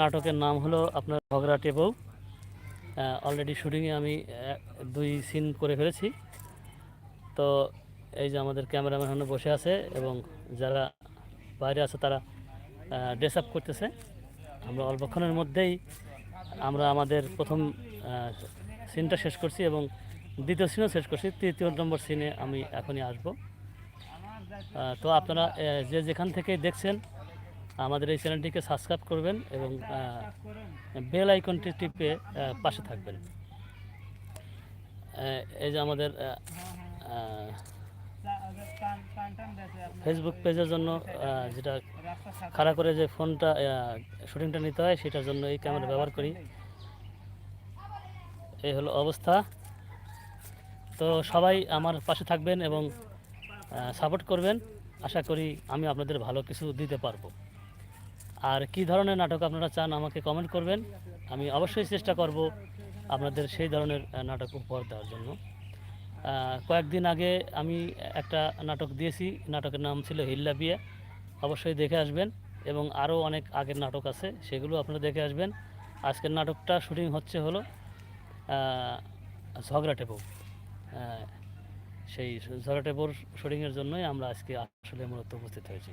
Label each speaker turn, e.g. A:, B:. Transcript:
A: নাটকের নাম হলো আপনার ঝগড়া টেপৌ অলরেডি শুটিংয়ে আমি দুই সিন করে ফেলেছি। তো এই যে আমাদের ক্যামেরাম্যান বসে আছে এবং যারা বাইরে আছে তারা ড্রেস আপ করতেছে। আমরা অল্পক্ষণের মধ্যেই আমরা আমাদের প্রথম সিনটা শেষ করছি এবং দ্বিতীয় সিনও শেষ করছি। তৃতীয় নম্বর সিনে আমি এখনই আসব। তো আপনারা যে যেখান থেকে দেখছেন আমাদের এই চ্যানেলটিকে সাবস্ক্রাইব করবেন এবং বেল আইকনটি টিপে পাশে থাকবেন। এই যে আমাদের ফেসবুক পেজের জন্য যেটা খাড়া করে যে ফোনটা শুটিংটা নিতে হয়, সেটার জন্য এই ক্যামেরা ব্যবহার করি। এই হলো অবস্থা। তো সবাই আমার পাশে থাকবেন এবং সাপোর্ট করবেন। আশা করি আমি আপনাদের ভালো কিছু দিতে পারব। আর কি ধরনের নাটক আপনারা চান আমাকে কমেন্ট করবেন। আমি অবশ্যই চেষ্টা করব আপনাদের সেই ধরনের নাটক উপহার দেওয়ার জন্য। কয়েকদিন আগে আমি একটা নাটক দিয়েছি, নাটকের নাম ছিল হিল্লা বিয়া। অবশ্যই দেখে আসবেন এবং আরও অনেক আগের নাটক আছে, সেগুলো আপনারা দেখে আসবেন। আজকের নাটকটা শুটিং হচ্ছে হলো ঝগড়া টেপো সেই ঝগড়া টেপোর শুটিংয়ের জন্যই আমরা আজকে আসলে মূলত উপস্থিত হয়েছি।